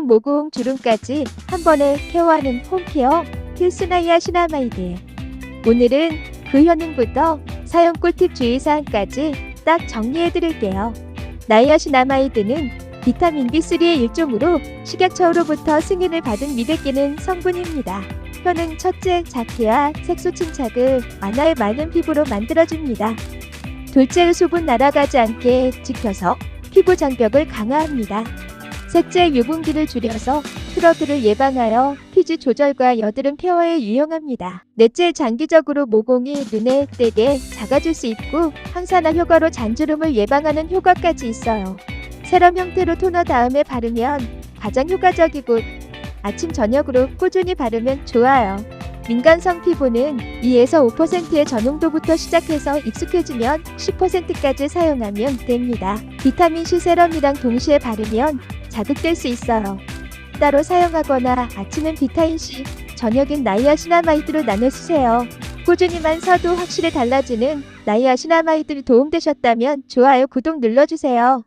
피부 모공 주름까지 한 번에 케어하는 홈케어 필수 나이아 시나마이드. 오늘은 그 효능부터 사용 꿀팁 주의사항까지 딱 정리해드릴게요. 나이아시나마이드는 비타민 B3의 일종으로 식약처로부터 승인을 받은 미백기는 성분입니다. 효능 첫째 자키와 색소 침착을 완화에 맑은 피부로 만들어줍니다. 둘째 수분 날아가지 않게 지켜서 피부 장벽을 강화합니다. 셋째 유분기를 줄여서 트러블을 예방하여 피지 조절과 여드름 케어에 유용합니다. 넷째 장기적으로 모공이 눈에 띄게 작아질 수 있고 항산화 효과로 잔주름을 예방하는 효과까지 있어요. 세럼 형태로 토너 다음에 바르면 가장 효과적이고 아침 저녁으로 꾸준히 바르면 좋아요. 민감성 피부는 2에서 5%의 전용도부터 시작해서 익숙해지면 10%까지 사용하면 됩니다. 비타민C 세럼이랑 동시에 바르면 자극될 수 있어요. 따로 사용하거나 아침엔 비타민C, 저녁엔 나이아시나마이드로 나눠 쓰세요. 꾸준히만 써도 확실히 달라지는 나이아시나마이드를 도움되셨다면 좋아요, 구독 눌러주세요.